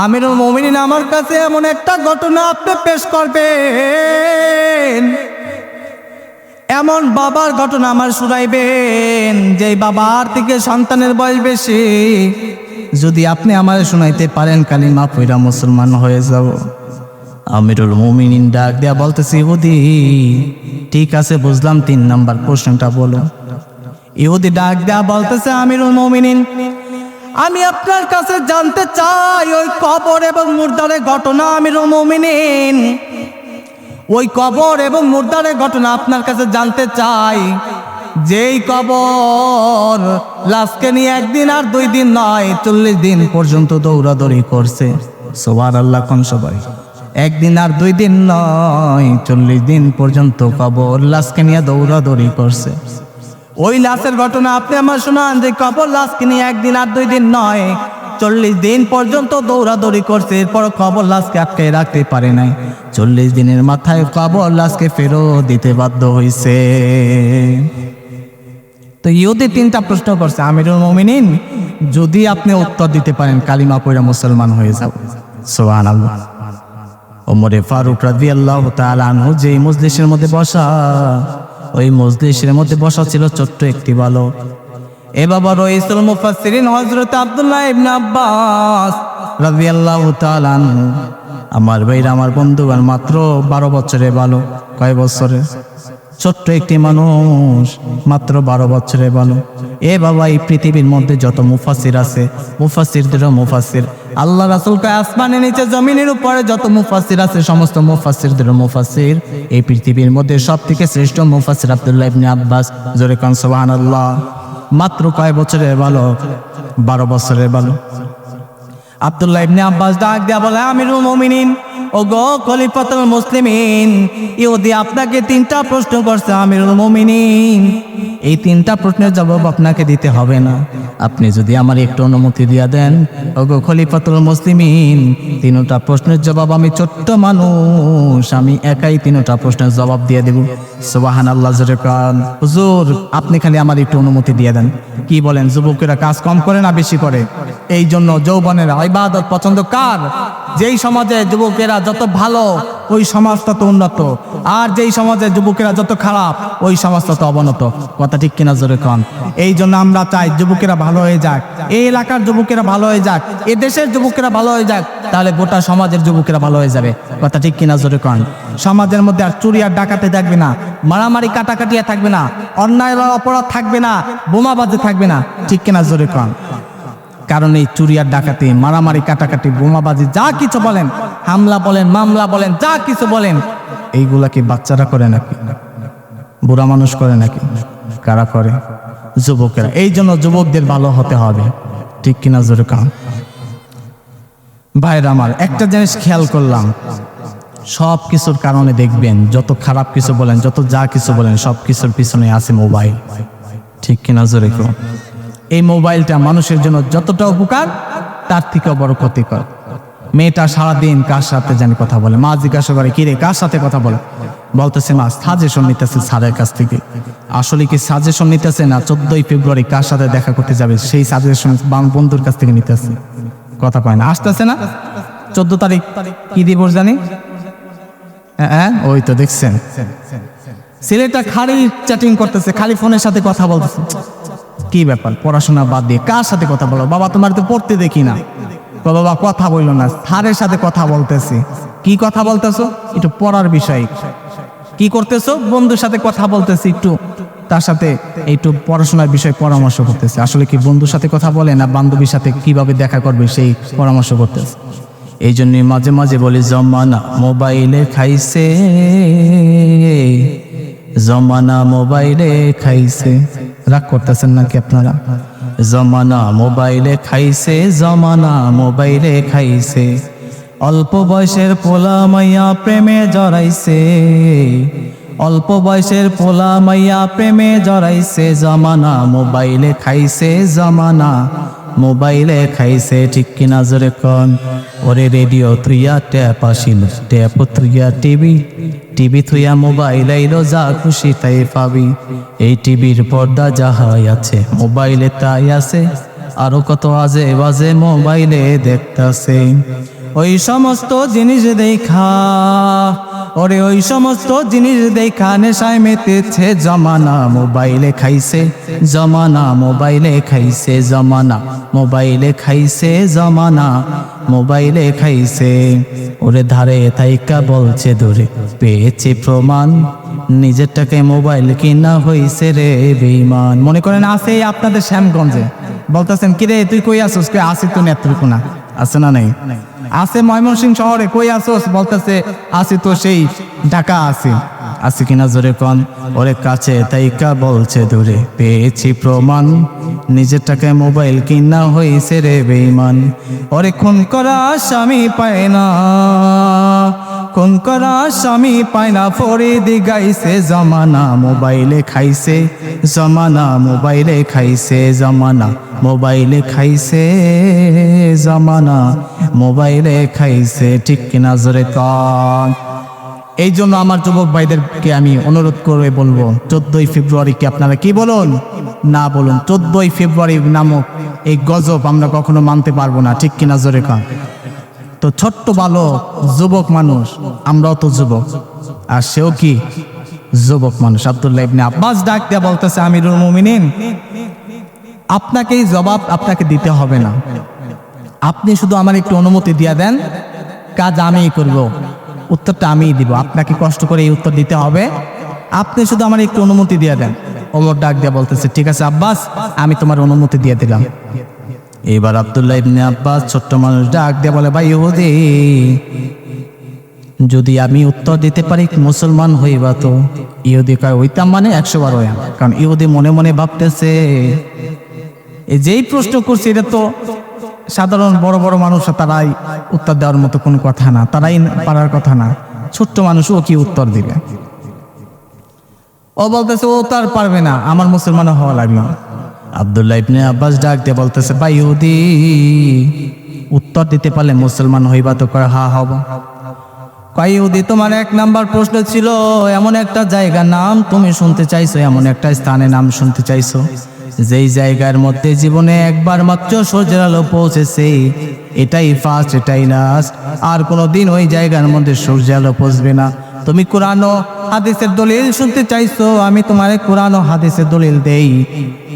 আমিরুল মমিনিন আমার কাছে এমন একটা ঘটনা আপনি পেশ করবেন। এমন বাবার ঘটনা আমার শুনাইবেন যে বাবার থেকে সন্তানের বয়স বেশি। যদি আপনি আমার শুনাইতে পারেন, কালিমা পইরা মুসলমান হয়ে যাব। আমিরুল মুমিনিন ডাক দেয়া বলতেছি, ইহুদি, ঠিক আছে, বুঝলাম তিন নাম্বার প্রশ্নটা বলো। ইহুদি ডাক দেয়া বলতেছে, আমিরুল মুমিনিন আমি আপনার কাছে জানতে চাই, ওই কবর এবং মুর্দারের ঘটনা আমিরুল মুমিনিন ওই কবর এবং মুর্দারের ঘটনা আপনার কাছে জানতে চাই। যেই কবর লাশকে নিয়ে একদিন আর দুই দিন নয়, চল্লিশ দিন পর্যন্ত দৌড়াদৌড়ি করছে। সোবার আল্লাহ কোন সবাই? একদিন আর দুই দিন নয়, চল্লিশ দিন পর্যন্ত কবর লাশকে নিয়ে দৌড়াদৌড়ি করছে। ওই লাশের ঘটনা আপনি আমার শোনান যে কবর লাশকে নিয়ে একদিন আর দুই দিন নয়। চল্লিশ দিন পর্যন্ত দৌড়াদৌড়ি করছে এরপর কবর লাশকে আটকে রাখতে পারে নাই। চল্লিশ দিনের মাথায় খবর লাশকে ফেরত দিতে বাধ্য হয়েছে তো ইহুদি তিনটা প্রশ্ন করছে, আমিরুল মমিনিন, যদি আপনি উত্তর দিতে পারেন, কালিমা পয়রা মুসলমান হয়ে যাব সোহান আল্লাহ ওমরে ফারুক রাজি আল্লাহ আনহু যে মজলিসের মধ্যে বসা ওই মজলিসের মধ্যে বসা ছিল ছোট্ট একটি বালক। এ বাবা রইসুল মুফাসসিরিন হযরত আব্দুল্লাহ ইবনে আব্বাস রাদিয়াল্লাহু তাআলা আনহু। আমার ভাইরা, আমার বন্ধুগণ, মাত্র বারো বছরের বালক। কয় বছরে ছোট্ট একটি মানুষ, মাত্র বারো বছরে ভালো এ বাবা, এই পৃথিবীর মধ্যে যত মুফাসির আছে মুফাসিরদেরও মুফাসির আল্লাহ রাসুলকে আসমানের নিচে জমিনের উপরে যত মুফাসির আছে, সমস্ত মুফাসিরদেরও মুফাসির এই পৃথিবীর মধ্যে সব থেকে শ্রেষ্ঠ মুফাসির আব্দুল্লাহ ইবনে আব্বাস। জোরে কান, সুবহানাল্লাহ। মাত্র কয় বছরের ভালো বারো বছরের ভালো আব্দুল্লাহ ইবনে আব্বাস ডাক দেয়া বলে, আমিরুল মুমিনিন ও গো খলিফাতুল মুসলিমিন, ইহুদি আপনাকে তিনটা প্রশ্ন করছে, আমিরুল মুমিনিন। এই তিনটা প্রশ্নের জবাব আপনাকে দিতে হবে না। আপনি যদি আমার একটু অনুমতি দিয়া দেন ও গো খলিফাতুল মুসলিমিন, তিনটা প্রশ্নের জবাব আমি ছোট্ট মানুষ, আমি একাই তিনটা প্রশ্নের জবাব দিয়ে দেব। সুবাহান আল্লাহ হুজুর, আপনি খালি আমার একটু অনুমতি দিয়ে দেন। কি বলেন, যুবকেরা কাজ কম করে না বেশি করে? এই জন্য যৌবনের ইবাদত পছন্দ কার? যেই সমাজে যুবকেরা যত ভালো, ওই সমাজ তত উন্নত। আর যেই সমাজে যুবকেরা যত খারাপ, ওই সমাজ তত অবনত। কথা ঠিক কিনা জোরে কন? এই জন্য আমরা চাই যুবকেরা ভালো হয়ে যাক। এই এলাকার যুবকেরা ভালো হয়ে যাক। এ দেশের যুবকেরা ভালো হয়ে যাক, তাহলে গোটা সমাজের যুবকেরা ভালো হয়ে যাবে। কথা ঠিক কিনা জোরে কন? সমাজের মধ্যে আর চুরি আর ডাকাতে থাকবে না, মারামারি কাটাকাটিয়া থাকবে না, অন্যায় অপরাধ থাকবে না, বোমাবাজে থাকবে না। ঠিক কিনা জোরে কন? কারণ এই চুরি আর ডাকাতি, মারামারি, কাটাকাটি, বোমাবাজি, যা কিছু বলেন, হামলা বলেন, মামলা বলেন, যা কিছু বলেন, এইগুলা কি বাচ্চারা করে নাকি? বুড়া মানুষ করে নাকি? কারা করে? যুবকেরা। এই জন্য যুবকদের ভালো হতে হবে। ঠিক কিনা জোরে কান? ভাইরা আমার, একটা জিনিস খেয়াল করলাম। সব কিছুর কারণে দেখবেন, যত খারাপ কিছু বলেন, যত যা কিছু বলেন, সব কিছুর পিছনে আছে মোবাইল। ঠিক কিনা জোরে এই মোবাইলটা মানুষের জন্য যতটা উপকার, তার থেকেও বড় ক্ষতিকর। মেয়েটা সারাদিন কার সাথে জানি কথা বলে? মা জিজ্ঞাসা করে, কিরে, কার সাথে কথা বলে? বলতেছে, মা, সাজেশন নিতেছে স্যারের কাছ থেকে। আসলে কি সাজেশন নিতেছে না, চোদ্দই ফেব্রুয়ারি কার সাথে দেখা করতে যাবে, সেই সাজেশন বন্ধুর কাছ থেকে নিতেছে। কথা কয় না, আসতেছে না? চোদ্দ তারিখ কি দিবস জানি? হ্যাঁ ওই তো দেখছেন। ছেলেটা খালি চ্যাটিং করতেছে, খালি ফোনের সাথে কথা বলতেছে। কি ব্যাপার? পড়াশোনা বাদ দিয়ে কার সাথে কথা বলো? বাবা তোমার তো পড়তে দেখি না। বাবা কথা বলল না। স্যারের সাথে কথা বলতেছি। কি কথা বলতেছো? একটু পড়ার বিষয়। কি করতেছো? বন্ধুর সাথে কথা বলতেছি একটু। তার সাথে একটু পড়াশোনার বিষয়ে পরামর্শ করতেছে। আসলে কি বন্ধুর সাথে কথা বলে না বান্ধবীর সাথে কীভাবে দেখা করবে সেই পরামর্শ করতেছে। এই জন্য মাঝে মাঝে বলি, জমানা মোবাইলে খাইছে। জমানা মোবাইলে খাইছে। রাগ করতেছেন নাকি আপনারা? জমানা মোবাইলে খাইছে, জমানা মোবাইলে খাইছে। অল্প বয়সের পোলা মাইয়া প্রেমে জড়াইছে। অল্প বয়সের পোলা মাইয়া প্রেমে জড়াইছে, জমানা মোবাইলে খাইছে, জমানা মোবাইলে খাইছে, ঠিক কিনা জোরে কন? ওরে রেডিও থুইয়া ট্যাপ আসিল, ট্যাপ থুইয়া টিভি। টিভি থুইয়া মোবাইল আইলো, যা খুশি তাই পাবি। এই টিভির পর্দা যাহাই আছে, মোবাইলে তাই আছে। আরও কত আজে বাজে মোবাইলে দেখতাছে। ওই সমস্ত জিনিস দেখা ওরে ওই সমস্ত জিনিস দেখা নেশায় মেতেছে, জমানা মোবাইলে খাইছে, জমানা মোবাইলে খাইছে, জমানা মোবাইলে খাইছে, জমানা মোবাইলে খাইছে। ওরে ধারে তাইকা বলছে দূরে, পেয়েছে প্রমাণ, নিজেরটাকে মোবাইল কিনা হইছে রে বেইমান মনে করেন আছে আপনাদের শ্যামগঞ্জে। বলতেছেন, কিরে, তুই কই আসোস কই আসি তো নেত্রকোনা? আছে না নাই? আছে ময়মনসিংহ শহরে কই আসোস বলতেছে আসি তো সেই ঢাকা আছে। আছে কিনা জোরে কন? ওরে কাছে তাইকা বলছে দূরে। পেয়েছি প্রমাণ। নিজেরটাকে মোবাইল কিনা হয়েছে রে বেইমান ওরে খুন করা স্বামী পায় না। খুন করা স্বামী পায় না। ফরিদি গাইছে, জমানা মোবাইলে খাইছে, জমানা মোবাইলে খাইছে, জমানা মোবাইলে খাইছে, জমানা মোবাইলে খাইছে। ঠিক কিনা জোরে কন? এই জন্য আমার যুবক ভাইদেরকে আমি অনুরোধ করে বলব, চোদ্দই ফেব্রুয়ারিকে আপনারা কি বলুন? না বলুন। চোদ্দই ফেব্রুয়ারি নামক এই গজব আমরা কখনো মানতে পারব না। ঠিক কিনা জোরে কান? তো ছোট্ট বালক, যুবক মানুষ, আমরাও তো যুবক। আর সেও কি? যুবক মানুষ। আব্দুল্লাহ ইবনে আব্বাস ডাক দেয়া বলতেছে, আমিরুল মুমিনিন আপনাকে এই জবাব আপনাকে দিতে হবে না। আপনি শুধু আমার একটু অনুমতি দিয়ে দেন, কাজ আমিই করব। উত্তরটা আমিই দিব। আপনাকে কষ্ট করে এই উত্তর দিতে হবে। আপনি শুধু আমার একটু অনুমতি দিয়ে দেন। ওমর ডাক দিয়ে বলতেছে, ঠিক আছে আব্বাস, আমি তোমার অনুমতি দিয়ে দিলাম। এবার আব্দুল্লাহ ইবনে আব্বাস ছোট্ট মানুষ ডাক দিয়ে বলে, ভাই ইহুদি, যদি আমি উত্তর দিতে পারি মুসলমান হইবা তো? ইহুদি কয় ওইতাম মানে একশো বার হইয়া কারণ ইহুদি মনে মনে ভাবতেছে, এই যেই প্রশ্ন করছে, এটা তো সাধারণ বড় বড় মানুষ, তারাই উত্তর দেওয়ার মতো কোনো কথা না, তারাই পারার কথা না। ছোট্ট মানুষ, ও কি উত্তর দিবে? ও বলতেছে, ও তার পারবে না, আমার মুসলমান হওয়া লাগল আবদুল্লাহ ইবনে আব্বাস ডাক দিয়ে বলতেছে, ভাই ইহুদি, উত্তর দিতে পারলে মুসলমান হইবা তো কয়, হা, হব। কয় তোমার এক নাম্বার প্রশ্ন ছিল, এমন একটা জায়গার নাম তুমি শুনতে চাইছো, এমন একটা স্থানের নাম শুনতে চাইছো। যেই জায়গার মধ্যে জীবনে একবার মাত্র সূর্যের আলো পৌঁছেছে, এটাই ফার্স্ট এটাই লাস্ট আর কোনোদিন ওই জায়গার মধ্যে সূর্যের আলো পৌঁছবে না। তুমি কোরআন হাদিসের দলিল শুনতে চাইছো, আমি তোমারে কোরআন ও হাদিসের দলিল দেই।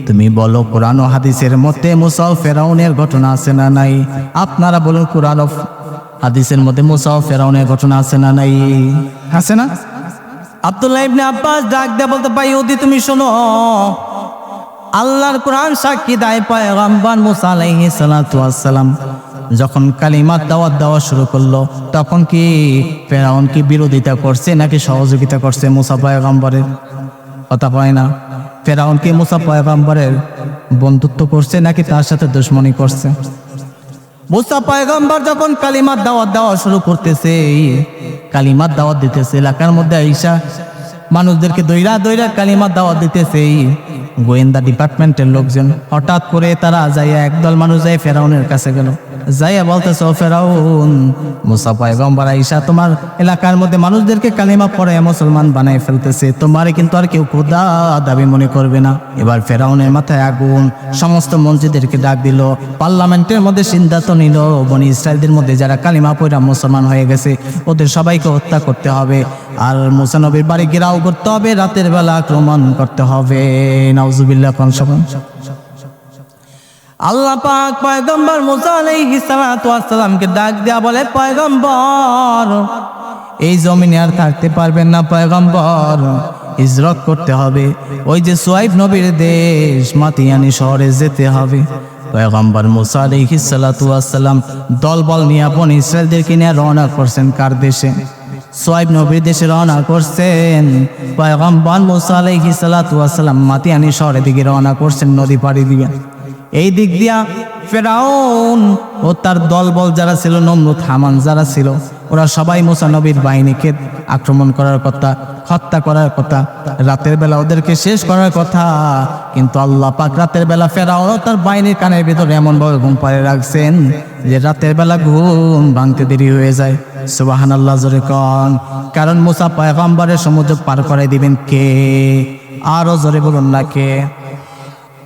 তুমি বলো, কোরআন ও হাদিসের মধ্যে মুসাও ফেরাউনের ঘটনা আছে না নাই? আপনারা বলুন, কোরআন হাদিসের মধ্যে মুসাও ফেরাউনের ঘটনা আছে না নাই? আছে না? আব্দুল্লাহ ইবনে আব্বাস ডাক দেয়া বলতে পাই ওদি তুমি শোনো। আল্লাহর কোরআন সাক্ষী দায় পয়গম্বর মুসা আলাইহি সালাতু ওয়াসসালাম। যখন কালিমাত দাওয়াত দেওয়া শুরু করল, তখন কি ফেরাউন কি বিরোধিতা করছে নাকি সহযোগিতা করছে মুসা পয়গম্বরের? কথা পায় না। ফেরাউন কি মুসা পয়গম্বরের বন্ধুত্ব করছে নাকি তার সাথে দুশ্মনী করছে? মুসা পয়গম্বর যখন কালিমাত দাওয়াত দেওয়া শুরু করতেছে, কালিমাত দাওয়াত দিতেছে, এলাকার মধ্যে আইসা মানুষদেরকে দৈরা দৈরা কালিমা দাওয়া দিতেছে। গোয়েন্দা ডিপার্টমেন্টের লোকজন হঠাৎ করে তারা যাইয়া একদল মানুষ যায় ফেরাউনের কাছে গেল। যাইয়া বলতেছে ফেরাউন, মুসা পয়গম্বর আইসা তোমার এলাকার মধ্যে মানুষদেরকে কালিমা পড়ে মুসলমান বানাই ফেলতেছে। তোমারে কিন্তু আর কেউ খোদা দাবি মনে করবে না। এবার ফেরাউনের মাথায় আগুন, সমস্ত মসজিদেরকে ডাক দিল। পার্লামেন্টের মধ্যে সিদ্ধান্ত নিল। বনি ইসরায়েলদের মধ্যে যারা কালিমা পয়রা মুসলমান হয়ে গেছে, ওদের সবাইকে হত্যা করতে হবে। আর মুসানবীর বাড়ি ঘেরাও করতে হবে, রাতের বেলা আক্রমণ করতে হবে। নাউজুবিল্লাহ, কোন সময়? আল্লাহ পাক পয়গম্বর মুসা আলাইহিস সালাতু ওয়াস ডাক দেয়া বলে, পয়গম্বর, এই জমিনে আর থাকতে পারবেন না পয়গম্বর, হিজরত করতে হবে। ওই যে সোয়াইব নবীর দেশ, মাতিয়ানি শহরে যেতে হবে। পয়গম্বর মুসা আলাইহিস সালাতু দলবল নিয়ে বন ইসরায়েলদেরকে নিয়ে রওনা করছেন কার দেশে? সোয়াইব নবীর দেশে রওনা করছেন। পয়গম্বর মুসা আলাইহিস সালাতু ওয়াস সালাম মাতিয়ানি শহরের দিকে রওনা করছেন, নদী পাড়ি দিবেন। এই দিক দিয়া ফেরাউন ও তার দলবল যারা ছিল, নমরুদ, হামান যারা ছিল, ওরা সবাই মুসা নবীর বাহিনীকে আক্রমণ করার কথা, হত্যা করার কথা, রাতের বেলা ওদেরকে শেষ করার কথা, কিন্তু আল্লাহ পাক রাতের বেলা ফেরাউন ও তার বাহিনীর কানের ভিতরে এমন ভাবে ঘুম পাড়ে রাখছেন যে রাতের বেলা ঘুম ভাঙতে দেরি হয়ে যায়। সুবাহান আল্লাহ জোরে কন। কারণ মুসা পয়গম্বরের সমুদ্র পার করাই দিবেন কে? আরও জোরে বলুন না কে?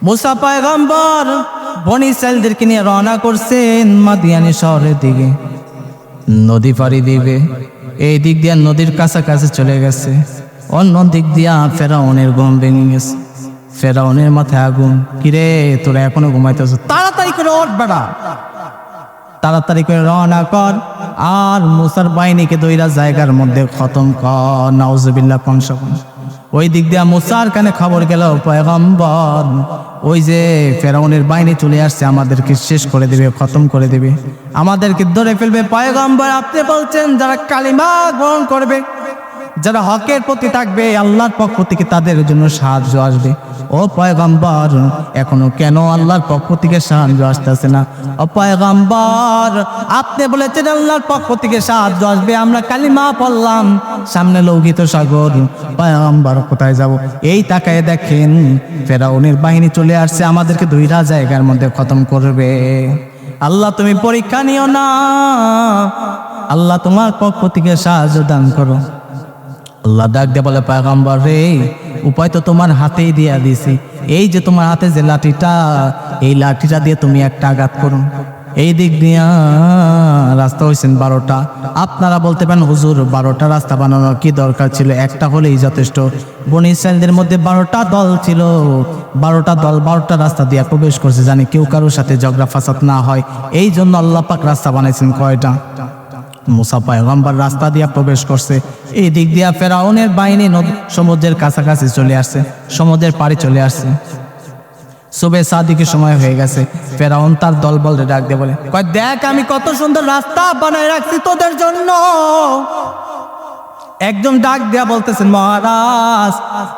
মুসা পয়গম্বর বনি ইসরায়েলদেরকে নিয়ে রওনা করছেন মাদিয়ানি শহরের দিকে। নদী পাড়ি দিবে। এই দিক দিয়ে নদীর কাছাকাছি চলে গেছে। অন্য দিক দিয়া ফেরাউনের ঘুম ভেঙে গেছে। ফেরাউনের মাথায় আগুন। কিরে, তোরা এখনও ঘুমাইতেছ? তাড়াতাড়ি করে ওঠ বেড়া তাড়াতাড়ি করে রওনা কর। আর মুসার বাহিনীকে দইরা জায়গার মধ্যে খতম কর। নাউজবিল্লা পঞ্চম ওই দিক দিয়ে মুসার কানে খবর গেল, পয়গম্বর, ওই যে ফেরাউনের বাহিনী চলে আসছে, আমাদেরকে শেষ করে দেবে, খতম করে দেবে। আমাদেরকে ধরে ফেলবে, পয়গম্বর, আপনি বলছেন যারা কালিমা গ্রহণ করবে যারা হকের প্রতি থাকবে, আল্লাহর পক্ষ থেকে তাদের জন্য সাহায্য আসবে। ও পয়গম্বর, এখনও কেন আল্লাহর পক্ষ থেকে সাহায্য আসতেছে না? ও পয়গম্বর, আপনি বলেছেন আল্লাহর পক্ষ থেকে সাহায্য আসবে, আমরা কালিমা পড়লাম, সামনে লৌকিত সাগর। পয়গম্বর, কোথায় যাব? এই তাকায় দেখেন, ফেরাউনের বাহিনী চলে আসছে, আমাদেরকে দুইটা জায়গার মধ্যে খতম করবে। আল্লাহ, তুমি পরীক্ষা নিও না। আল্লাহ, তোমার পক্ষ থেকে সাহায্য দান করো। আল্লাহ ডাক দিয়ে বলে, পায়গাম্বর রে, উপায় তো তোমার হাতেই দিয়া দিছি। এই যে তোমার হাতে যে লাঠিটা, এই লাঠিটা দিয়ে তুমি একটা আঘাত করো। এই দিক দিয়া রাস্তা হয়েছেন বারোটা। আপনারা বলতে পারেন, হুজুর, বারোটা রাস্তা বানানোর কি দরকার ছিল? একটা হলেই যথেষ্ট। বনি ইসরায়েলদের মধ্যে বারোটা দল ছিল। বারোটা দল বারোটা রাস্তা দিয়ে প্রবেশ করছে। জানি কেউ কারোর সাথে ঝগড়া ফাসাদ না হয়। এই জন্য আল্লাহ পাক রাস্তা বানাইছেন কয়টা? মুসা পয়গম্বর রাস্তা দিয়া প্রবেশ করছে। এই দিক দিয়া ফেরাউনের বাহিনী সমুদ্রের কাছাকাছি চলে আসছে, সমুদ্রের পাড়ে চলে আসছে। সুবে সাদিকে সময় হয়ে গেছে। ফেরাউন তার দল বল ডাক দিয়ে বলে দেখ আমি কত সুন্দর রাস্তা বানায় রাখছি তোদের জন্য। একদম ডাক দেয়া বলতেছেন, মহারাজ,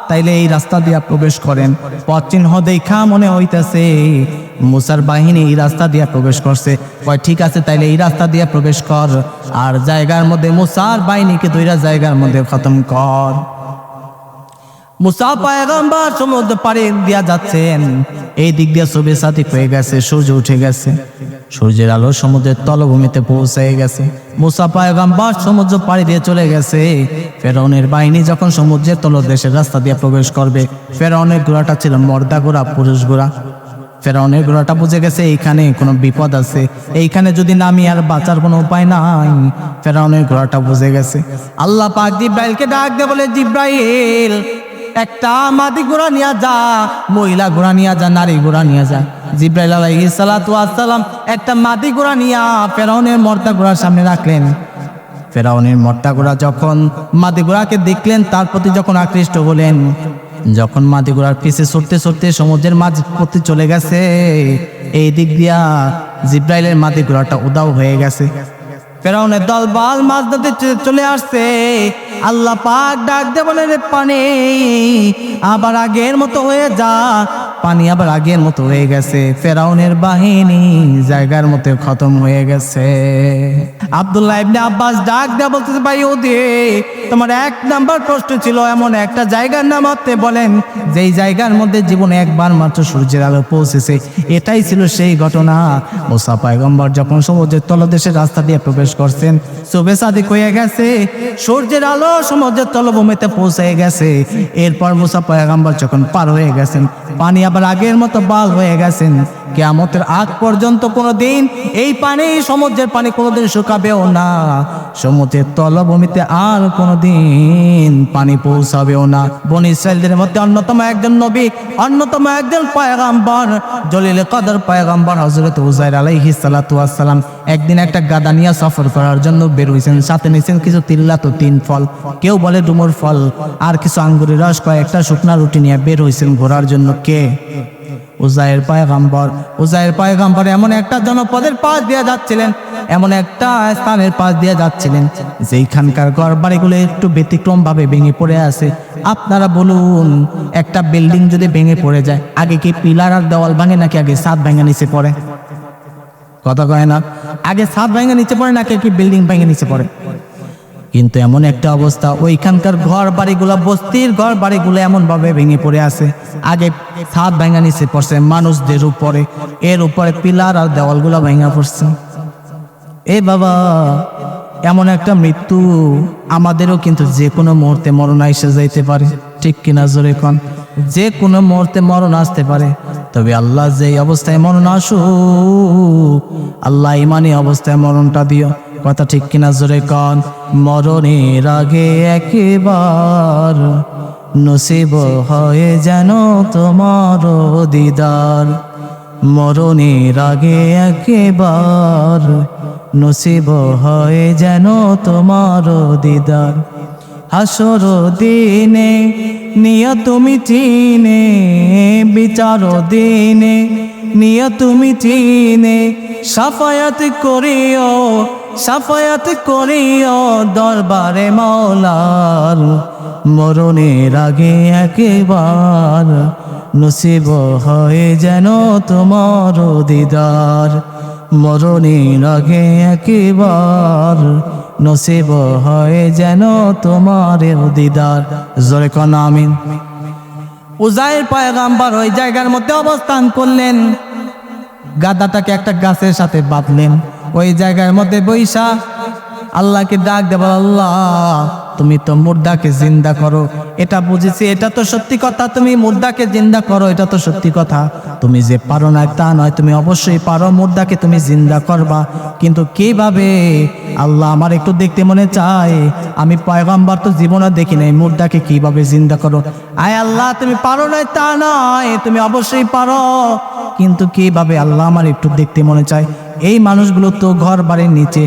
তাইলে এই রাস্তা দিয়া প্রবেশ করেন। পথ চিহ্ন দেখা মনে হইতেছে, মুসার বাহিনী এই রাস্তা দিয়া প্রবেশ করছে। কয়, ঠিক আছে, তাইলে এই রাস্তা দিয়া প্রবেশ কর। আর জায়গার মধ্যে মুসার বাহিনীকে দুইটা জায়গার মধ্যে খতম কর। মুসা পায়গাম্বার সমুদ্র পাড়ে দিয়া যাচ্ছেন। এই দিক দিয়ে ছবি সাথী হয়ে গেছে, সূর্য উঠে গেছে। সূর্যের আলো সমুদ্রের তলভূমিতে পৌঁছে গেছে। মুসা পায়গাম্বার সমুদ্র পাড়ি দিয়ে চলে গেছে। ফেরাউনের বাহিনী যখন সমুদ্রের তলদেশের রাস্তা দিয়ে প্রবেশ করবে, ফেরাউনের ঘোড়াটা ছিল মর্দা ঘোড়া পুরুষ ঘোড়া ফেরাউনের ঘোড়াটা বুঝে গেছে, এইখানে কোনো বিপদ আছে। এইখানে যদি নামি আর বাঁচার কোনো উপায় নাই। ফেরাউনের ঘোড়াটা বুঝে গেছে। আল্লাহ পাক জিব্রাইলকে ডাক দে বলে, জিব্রাইল একটা মাদি ঘোড়া নিয়ে যা, মহিলা ঘোড়া নিয়ে যা, নারী ঘোড়া নিয়ে যা। জিব্রাইল আলাইহি একটা মাদি ঘোড়া নিয়ে ফেরাউনের মর্দা ঘোড়ার সামনে রাখলেন। ফেরাউনের মর্দা ঘোড়া যখন মাদি ঘোড়াকে দেখলেন, তার প্রতি যখন আকৃষ্ট হলেন, যখন মাদি ঘোড়ার পিছে ছুটতে ছুটতে সমুদ্রের মাঝ প্রতি চলে গেছে, এই দিক দিয়া জিব্রাইলের মাদি ঘোড়াটা উদাও হয়ে গেছে। ফেরাউনের দল বাল মাছ ধরতে চলে আসছে। আল্লাহ পাক ডাক দে বলে, রে পানি, আবার আগের মতো হয়ে যা। পানি আবার আগের মতো হয়ে গেছে। ফেরাউনের বাহিনী জায়গার মতো খতম হয়ে গেছে। ইবনে আব্বাস ডাক দেয়া ভাই তোমার এক নাম্বার প্রশ্ন ছিল, এমন একটা জায়গার নাম আপনি বলেন, যেই জায়গার মধ্যে জীবনে একবার মাত্র সূর্যের আলো পৌঁছেছে। এটাই ছিল সেই ঘটনা। মোসা পায়গম্বর যখন সমুদ্রের তলদেশের রাস্তা দিয়ে প্রবেশ করছেন শুভে সাদিক হয়ে গেছে, সূর্যের আলো সমুদ্রের তলভূমিতে পৌঁছে গেছে। এরপর মুসা পয়গাম্বর যখন পার হয়ে গেছেন, পানি আবার আগের মতো বাল হয়ে গেছেন। কেয়ামতের আগ পর্যন্ত কোনো দিন এই পানি, সমুদ্রের পানি কোনোদিন শুকাবেও না। সমুদ্রের তলভূমিতে আর কোনো দিন পানি পৌঁছাবেও না। বন ইসরায়েলদের মধ্যে অন্যতম একজন নবী, অন্যতম একজন পায়গাম্বর, জলিল কদর পায়গাম্বর হজরত উজাইর আলাইহি সালাতু আসসালাম একদিন একটা গাদা নিয়ে সফর করার জন্য বের হয়েছেন সাথে নিয়েছেন কিছু তিল্লা তো তিন ফল। কেউ বলে ডুমুর ফল, আর কিছু আঙ্গুরের রস, কয়েকটা শুকনা রুটি নিয়ে বের হয়েছেন ঘোরার জন্য। কে? উজাইর পায়গাম্বর। উজাইর পায়গাম্বর এমন একটা জনপদের পাশ দিয়ে যাচ্ছিলেন, এমন একটা স্থানের পাশ দিয়ে যাচ্ছিলেন, যেইখানকার ঘর বাড়িগুলো একটু ব্যতিক্রম ভাবে ভেঙে পড়ে আছে। আপনারা বলুন, একটা বিল্ডিং যদি ভেঙে পড়ে যায়, আগে কি পিলার আর দেওয়াল ভাঙে নাকি আগে ছাদ ভেঙে নিচে পড়ে? কথা কয় না? আগে ছাদ ভেঙে নিচে পড়ে, নাকি কি বিল্ডিং ভেঙে নিচে পড়ে? কিন্তু এমন একটা অবস্থা, ওইখানকার ঘর বাড়িগুলো, বস্তির ঘর বাড়িগুলো এমন ভাবে ভেঙে পড়ে আছে। আগে ছাদ ভেঙে নিচে পড়ছে, মানুষদের উপরে, এর উপরে পিলার আর দেওয়ালগুলো ভেঙে পড়ছে। এ বাবা, এমন একটা মৃত্যু, আমাদেরও কিন্তু যে কোনো মুহূর্তে মরণ এসে যাইতে পারে। ঠিক কিনা জোরে কন? যে কোনো মুহূর্তে মরণ আসতে পারে। তবে আল্লাহ যেই অবস্থায় মরণ আসুক, আল্লাহ ইমানি অবস্থায় মরণটা দিও। কথা ঠিক কিনা জোরে কন? মরণের আগে একেবার নসিব হয়ে যেন তোমার দিদার। মরণের আগে একেবার নসিব হয়ে যেন তোমার দিদার। হাসর দিনে নিয় তুমি চিনে, বিচার দিনে নিয় তুমি চিনে, সাফায়াত করিও সাফায়াত করিও দরবারে মাওলার মরণের আগে একেবার। নসিব হয়ে যেন তোমার দিদার মরণের আগে একেবার নসিব হয়ে যেন তোমার দিদার। জোরে কন, আমিন। উজাইর পায়গাম্বার ওই জায়গার মধ্যে অবস্থান করলেন। গাদাটাকে একটা গাছের সাথে বাঁধলেন। ওই জায়গার মধ্যে বৈশা আল্লাহকে ডাক দেব আল্লাহ, তুমি তো মুর্দাকে জিন্দা করো। এটা বুঝেছি, এটা তো সত্যি কথা, তুমি মুর্দাকে জিন্দা করো, এটা তো সত্যি কথা। তুমি যে পারো না, তা নয়, তুমি অবশ্যই পারো, মুর্দাকে তুমি জিন্দা করবা। কিন্তু কীভাবে? আল্লাহ আমার একটু দেখতে মনে চায়, আমি পয়গম্বর তো জীবনে দেখি নাই, মুর্দাকে কীভাবে জিন্দা করো। আয় আল্লাহ, তুমি পারো না তা নয়, তুমি অবশ্যই পারো। কিন্তু কীভাবে? আল্লাহ আমার একটু দেখতে মনে চায়। এই মানুষগুলো তো ঘর বাড়ির নিচে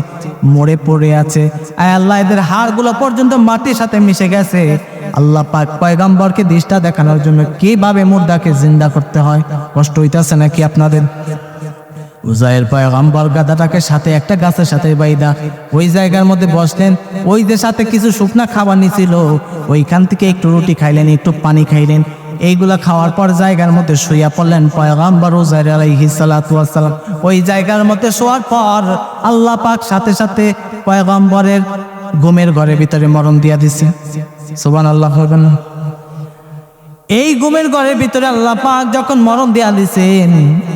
মরে পড়ে আছে। আল্লাহ, এদের হাড়গুলো পর্যন্ত মাটির সাথে মিশে গেছে। আল্লাহ পাক পয়গাম্বরকে দৃষ্টা দেখানোর জন্য কীভাবে মুর্দাকে জিন্দা করতে হয়? কষ্ট হইতেছে নাকি আপনাদের? উজায়ের পয়গাম্বর গাদাটাকে সাথে, একটা গাছের সাথে বাইদা, ওই জায়গার মধ্যে বসলেন। ওই যে সাথে কিছু শুকনা খাবার নিছিল, ওইখান থেকে একটু রুটি খাইলেন, একটু পানি খাইলেন। এইগুলা খাওয়ার পর জায়গার মধ্যে শুইয়া পড়লেন পয়গাম্বর উজাইর আলাইহিস সালাতু ওয়াসসালাম। ওই জায়গার মধ্যে শোয়ার পর আল্লাহ পাক সাথে সাথে পয়গাম্বরের ঘুমের ঘরের ভিতরে মরণ দিয়া দিছে। সুবহানাল্লাহ হবে না। এই গুমের ঘরের ভিতরে আল্লাহ পাক যখন মরণ দেয়া দিছেন,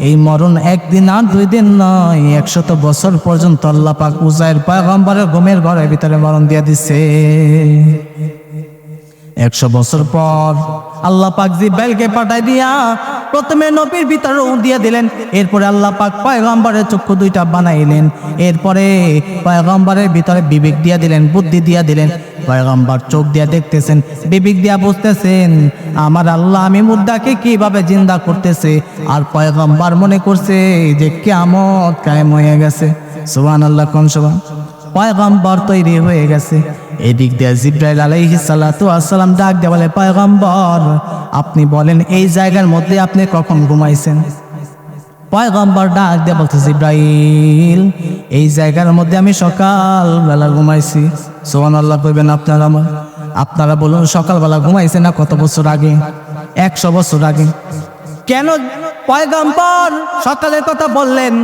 এই মরণ একদিন আর দুই দিন নয়, একশত বছর পর্যন্ত আল্লাহ পাক উজাইর পয়গম্বরের ঘুমের ঘরের ভিতরে মরণ দিয়া দিছে। একশো বছর পর আল্লাহ পাক জিব্রাইলকে পাঠাই দিয়া প্রথমে নবীর ভিতরে দিয়ে দিলেন। এরপরে আল্লাহ পাক পয়গম্বরের চক্ষু দুইটা বানাইলেন। এরপরে পয়গম্বরের ভিতরে বিবেক দিয়া দিলেন, বুদ্ধি দিয়া দিলেন। পয়গম্বর চোখ দিয়া দেখতেছেন, বিবেক দিয়া বুঝতেছেন, আমার আল্লাহ, আমি মুদ্দাকে কীভাবে জিন্দা করতেছে? আর পয়গম্বর মনে করছে যে কেমন কায়েম হয়ে গেছে। সুবান আল্লাহ কোন সুবান পয়গম্বর তৈরি হয়ে গেছে। এদিক দিয়ে জিব্রাইল আলাইহি সাল্লাতু আসসালাম ডাক দিয়ে বলে, পয়গম্বর, আপনি বলেন এই জায়গার মধ্যে আপনি কখন ঘুমাইছেন? পয়গম্বর ডাক দিয়ে বলছে, জিব্রাইল, এই জায়গার মধ্যে আমি সকাল বেলা ঘুমাইছি। সোহান আল্লাহ কইবেন, আপনারা আমার, আপনারা বলুন সকালবেলা ঘুমাইছে না কত বছর আগে? একশো বছর আগে। কেন পয়গম্বর সকালের কথা বললেন?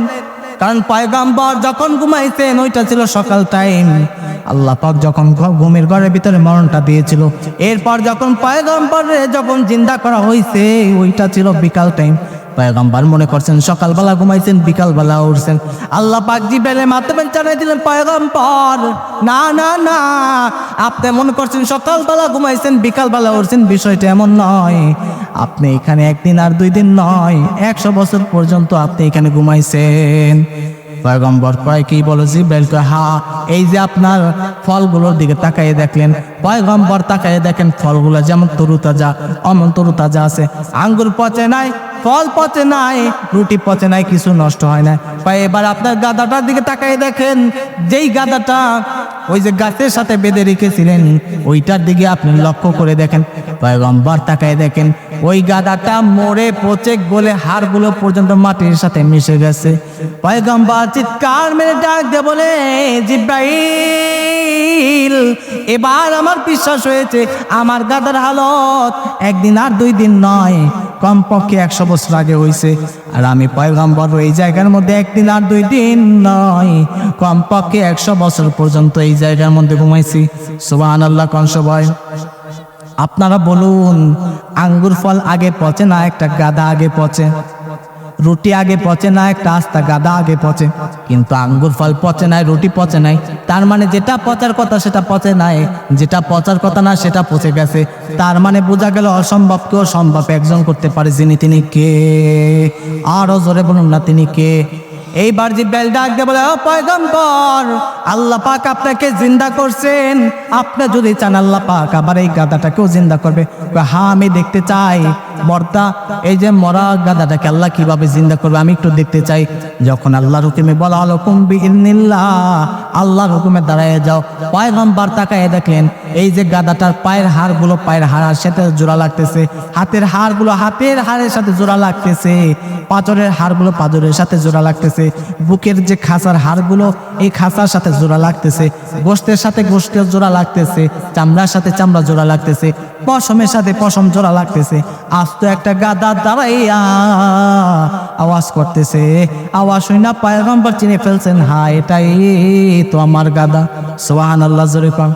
কারণ পয়গাম্বর যখন ঘুমাইছেন, ওইটা ছিল সকাল টাইম আল্লাহ পাক যখন ঘুমের ঘরের ভিতরে মরণটা দিয়েছিল। এরপর যখন পয়গাম্বরে যখন জিন্দা করা হয়েছে ওইটা ছিল বিকাল টাইম পয়গাম্বার মনে করছেন, সকালবেলা ঘুমাইছেন, বিকালবেলা উঠছেন। আল্লাহ পাক জিবেলে মাধ্যমে জানাই দিলেন, পয়গাম্বর, না না না, আপনি মনে করছেন সকালবেলা ঘুমাইছেন, বিকালবেলা উঠছেন, বিষয়টা এমন নয়। আপনি এখানে একদিন আর দুই দিন নয়, একশো বছর পর্যন্ত আপনি এখানে ঘুমাইছেন। পয়গম্বর কয়, কি বলো জিব্রাইল? হা, এই যে আপনার ফলগুলোর দিকে তাকাইয়ে দেখলেন, পয়গম্বর তাকাইয়ে দেখেন, ফলগুলো যেমন তরুতাজা, অমন তরুতাজা আছে। আঙ্গুর পচে নাই ফল পচে নাই, রুটি পচে নাই, কিছু নষ্ট হয় না কয় এবার আপনার গাদাটার দিকে তাকাইয়ে দেখেন, যেই গাদাটা ওই যে গাছের সাথে বেঁধে রেখেছিলেন, ওইটার দিকে আপনি লক্ষ্য করে দেখেন। পয়গম্বর তাকায় দেখেন, ওই গাদাটা মরে পচে গলে হাড়গুলো পর্যন্ত মাটির সাথে মিশে গেছে। পয়গম্বর চিৎকার মেরে ডাক দে বলে, জিব্রাইল, এবার আমার বিশ্বাস হয়েছে, আমার গাদার হালত একদিন আর দুই দিন নয় কমপক্ষে একশো বছর আগে হয়েছে আর আমি পয়গম্বর, এই জায়গার মধ্যে একদিন আর দুই দিন নয়। কমপক্ষে একশো বছর পর্যন্ত এই জায়গার মধ্যে ঘুমাইছি। সুবাহ আল্লাহ কংস ভয় আপনারা বলুন, আঙ্গুর ফল আগে পচে না একটা গাদা আগে পচে? রুটি আগে পচে না একটা আস্তা গাদা আগে পচে। কিন্তু আঙ্গুর ফল পচে নাই, রুটি পচে নাই। তার মানে যেটা পচার কথা সেটা পচে নাই, যেটা পচার কথা না সেটা পচে গেছে। তার মানে বোঝা গেল অসম্ভবকেও সম্ভব একজন করতে পারে যিনি তিনি কে। আরও জোরে বলুন না তিনি কে। এইবার জিব্রাইল ডাক দিয়ে বলে পয়গম্বর, আল্লাহ পাক আপনাকে জিন্দা করছেন। আপনি যদি চান আল্লাহ পাক আবার এই গাদাটাকেও জিন্দা করবে। হ্যাঁ আমি দেখতে চাই। মর্তা এই যে মরা গাদাটাকে আল্লাহ কীভাবে জিন্দা করবে? আমি একটু দেখতে চাই। যখন আল্লাহ রুকিমে বলা হলো কুম্বি ইন্নিল্লাহ আল্লাহর হুকুমে দাঁড়ায় যাও। পয়গম্বর তাকায় দেখলেন, এই যে গাদাটার পায়ের হাড়গুলো, পায়ের হাড়ার সাথে জোড়া লাগতেছে, হাতের হাড়গুলো, হাতের হাড়ের সাথে জোড়া লাগতেছে পাঁচরের হাড়গুলো পাঁজরের সাথে জোড়া লাগতেছে, বুকের যে খাসার হাড়গুলো, এই খাসার সাথে জোড়া লাগতেছে, গোষ্ঠের সাথে গোষ্ঠের জোড়া লাগতেছে, চামড়ার সাথে চামড়া জোড়া লাগতেছে পশমের সাথে পশম জোড়া লাগতেছে। আস্ত একটা গাদা দাঁড়াইয়া আওয়াজ করতেছে। আওয়াজ শুনে না পায়গম্বর চিনে ফেলছেন হা এটাই তো আমার গাদা। সোহান আল্লাহ জোরে পান।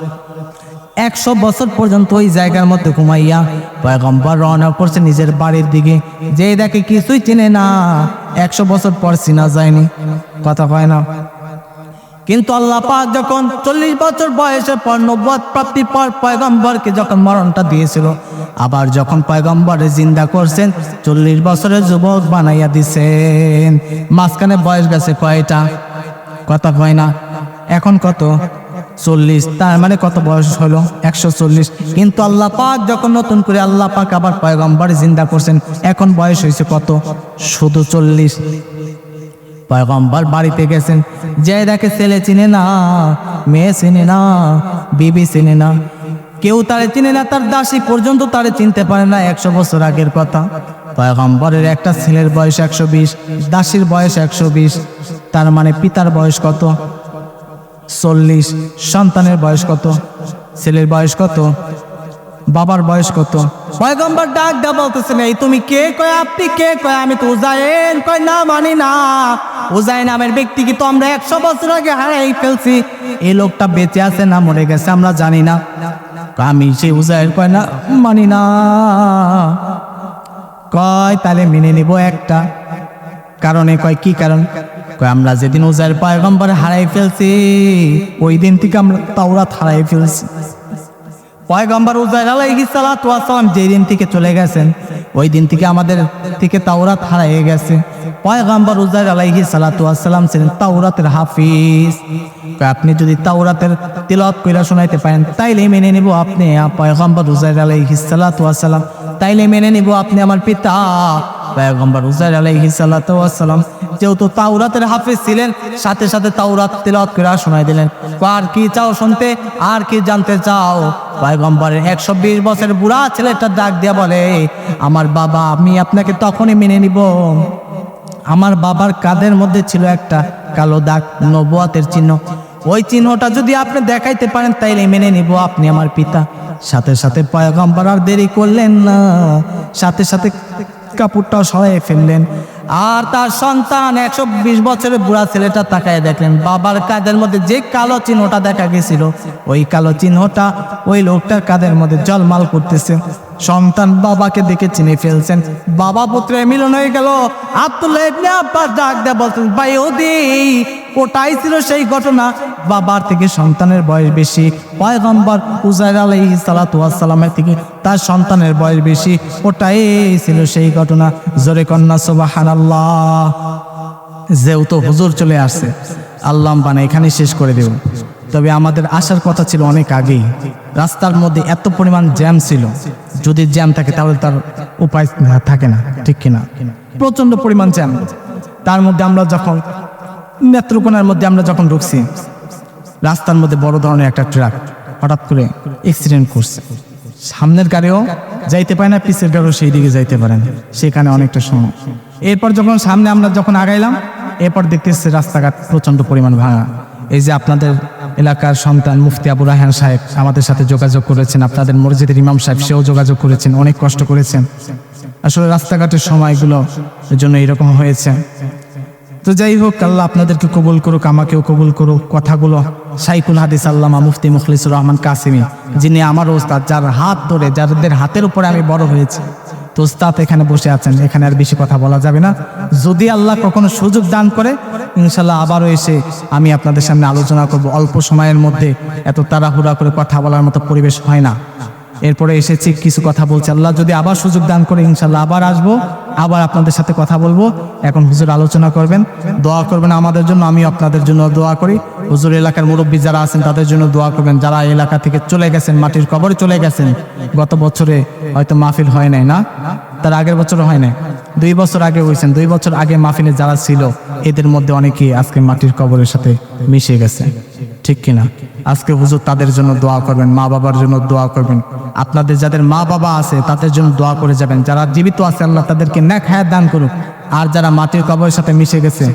একশো বছর পর্যন্ত ওই জায়গার মধ্যে ঘুমাইয়া পয়গম্বর রওনা করছে নিজের বাড়ির দিকে। যে দেখে কিছুই চিনে না, একশো বছর পর চিনা যায়নি। কথা কয় না। কিন্তু আল্লাহ পাক যখন চল্লিশ বছর বয়সের পর নব্বত প্রাপ্তির পর পয়গম্বরকে যখন মরণটা দিয়েছিল, আবার যখন পয়গম্বরে জিন্দা করছেন, চল্লিশ বছরের যুবক বানাইয়া দিছেন। মাঝখানে বয়স গেছে কয়টা? কথা কয় না। এখন কত? চল্লিশ। তার মানে কত বয়স হলো? একশো চল্লিশ। কিন্তু আল্লাহ পাক যখন নতুন করে আল্লাহ পাক আবার পয়গম্বর জিন্দা করছেন, এখন বয়স হয়েছে কত? শুধু চল্লিশ। পয়গম্বর বাড়িতে গেছেন। যে দেখে ছেলে চিনে না, মেয়ে চিনে না, বিবি চিনে না। কেউ তারে চিনে না, তার দাসী পর্যন্ত তারে চিনতে পারে না একশো বছর আগের কথা। পয়গম্বরের একটা ছেলের বয়স একশো বিশ, দাসীর বয়স একশো বিশ। তার মানে পিতার বয়স কত? চল্লিশ। সন্তানের বয়স কত? ছেলের বয়স কত? বাবার বয়স কত? পয়গম্বর ডাক দা বলতেছেন এই তুমি কে? কয়, আপনি কে? কয়, আমি তো উজাইন। কয়, না, মানি না। উজাইন নামের ব্যক্তি কি তো আমরা একশো বছর আগে হারাই ফেলছি? এই লোকটা বেঁচে আছে না মরে গেছে আমরা জানি না। আমি সেই উজাইন, কয়, না, মানি না। কয়, তাহলে মেনে নিব একটা। কারণে কয়, কি কারণ? কয়, আমরা যেদিন উজাইর পয়গম্বর হারাই ফেলছি, ওই দিন থেকে আমরা তাওরাত হারাই ফেলছি। পয়গম্বর উজাইর ওয়াসসালাম যেই দিন থেকে চলে গেছেন, ওই দিন থেকে আমাদের থেকে তাওরাত হারিয়ে গেছে। পয়গম্বর উজাইর আলাইহিস সালাতু ওয়াসসালাম ছিলেন তাওরাতের হাফিজ। আপনি যদি তাওরাতের তিলাওয়াত কইরা শোনাইতে পারেন, তাইলে মেনে নিব আপনি পয়গম্বর উজাইর আলাইহিস সালাতু ওয়াসসালাম, তাইলে মেনে নিব আপনি আমার পিতা। পয়গম্বর উজাইর আলাইহিস সালাতু ওয়াসসালাম যেহেতু তাওরাতের হাফিজ ছিলেন, সাথে সাথে তাওরাত তিলাওয়াত করে শোনাই দিলেন। আর কি চাও শুনতে? আর কি জানতে চাও? পয়গম্বরের একশো বিশ বছরের বুড়া ছেলেটা ডাক দিয়া বলে, আমার বাবা, আমি আপনাকে তখনই মেনে নিব। আমার বাবার কাদের মধ্যে ছিল একটা কালো দাগ, নবুয়াতের চিহ্ন। ওই চিহ্নটা যদি আপনি দেখাইতে পারেন, তাইলে মেনে নিব আপনি আমার পিতা। সাথে সাথে পয়গম্বর আর দেরি করলেন না। সাথে সাথে কাপড়টাও সরাই ফেললেন। আর তার সন্তান একশো বিশ বছরের বুড়া ছেলেটা তাকায় দেখলেন। বাবার কাদের মধ্যে যে কালো চিহ্নটা দেখা গেছিল, ওই কালো চিহ্নটা ওই লোকটার কাদের মধ্যে জলমাল করতেছে। সন্তান বাবাকে দেখে চিনে ফেলছেন। বাবা পুত্রের মিলন হয়ে গেল। আব্দুল্লাহ ডাক দেয়া বলছেন, ভাই ওদি ওটাই ছিল সেই ঘটনা। বাবার থেকে সন্তানের বয়স বেশি। পয়গম্বর উজাইর আলাইহি সালাতু ওয়াসসালামের থেকে তার সন্তানের বয়স বেশি। ওটাই ছিল সেই ঘটনা। জোরে কন্যা, সুবহানাল্লাহ। যেহেতু হুজুর চলে আসছে, আল্লাহ বানা এখানে শেষ করে দেব। তবে আমাদের আসার কথা ছিল অনেক আগেই। রাস্তার মধ্যে এত পরিমাণ জ্যাম ছিল। যদি জ্যাম থাকে তাহলে তার উপায় থাকে না। ঠিক কিনা? প্রচণ্ড পরিমাণ জ্যাম। তার মধ্যে আমরা যখন নেত্রকোনার মধ্যে আমরা যখন ঢুকছি, রাস্তার মধ্যে বড় ধরনের একটা ট্রাক হঠাৎ করে অ্যাক্সিডেন্ট করছে। সামনের গাড়িও যাইতে পারে না, পিছের গাড়িও সেই দিকে যাইতে পারে না। সেখানে অনেকটা সময়। এরপর যখন সামনে আমরা যখন আগাইলাম, এরপর দেখতেছি রাস্তাঘাট প্রচণ্ড পরিমাণ ভাঙা। এই যে আপনাদের এলাকার সন্তান মুফতি আবু রাহান সাহেব আমাদের সাথে যোগাযোগ করেছেন, আপনাদের মসজিদের ইমাম সাহেব সেও যোগাযোগ করেছেন, অনেক কষ্ট করেছেন। আসলে রাস্তাঘাটের সময়গুলো জন্য এরকম হয়েছে। তো যাই হোক, আল্লাহ আপনাদেরকে কবুল করুক, আমাকেও কবুল করুক। কথাগুলো সাইকুল হাদিস আল্লামা মুফতি মুখলিসুর রহমান কাসিমি, যিনি আমার ওস্তাদ, যার হাত ধরে, যাদের হাতের উপরে আমি বড় হয়েছি, তো উস্তাদ এখানে বসে আছেন, এখানে আর বেশি কথা বলা যাবে না। যদি আল্লাহ কখনো সুযোগ দান করে ইনশাল্লাহ আবারও এসে আমি আপনাদের সামনে আলোচনা করব। অল্প সময়ের মধ্যে এত তাড়াহুড়া করে কথা বলার মতো পরিবেশ হয় না। এরপরে এসেছি, কিছু কথা বলছে। আল্লাহ যদি আবার সুযোগ দান করে ইনশাল্লাহ আবার আসব। আবার আপনাদের সাথে কথা বলব। এখন হুজুর আলোচনা করবেন। দোয়া করবেন আমাদের জন্য আমি আপনাদের জন্য দোয়া করি। হুজুর এলাকার মুরব্বী যারা আছেন, তাদের জন্য দোয়া করবেন। যারা এলাকা থেকে চলে গেছেন, মাটির কবরে চলে গেছেন, গত বছরে হয়তো মাহফিল হয় নাই না? তার আগের বছর হয় নাই? দুই বছর আগে হয়েছেন, দুই বছর আগে মাহফিলে যারা ছিল, এদের মধ্যে অনেকেই আজকে মাটির কবরের সাথে মিশে গেছে। ঠিক কিনা? আজকে হুজুর তাদের জন্য দোয়া করবেন, মা বাবার জন্য দোয়া করবেন। আপনাদের যাদের মা বাবা আছে, তাদের জন্য দোয়া করে যাবেন। যারা জীবিত আছে, আল্লাহ তাদেরকে ন্যাক হায়াত দান করুক। আর যারা মাটির কবরের সাথে মিশে গেছে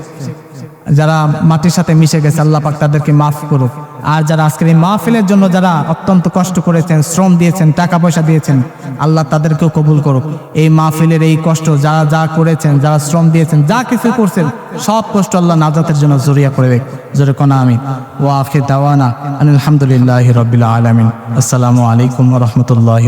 যারা মাটির সাথে মিশে গেছে, আল্লাহ পাক তাদেরকে মাফ করুক। আর যারা আজকের এই মাহফিলের জন্য যারা অত্যন্ত কষ্ট করেছেন, শ্রম দিয়েছেন, টাকা পয়সা দিয়েছেন, আল্লাহ তাদেরকেও কবুল করুক। এই মাহফিলের এই কষ্ট, যারা যা করেছেন, যারা শ্রম দিয়েছেন, যা কিছু করছেন, সব কষ্ট আল্লাহ নাজাতের জন্য জরিয়া করে দেখ জোরে কোনা আমিন। ও আফির দাওয়ানা আলহামদুলিল্লাহ রবিল আলমিন। আসসালামু আলাইকুম রহমতুল্লাহ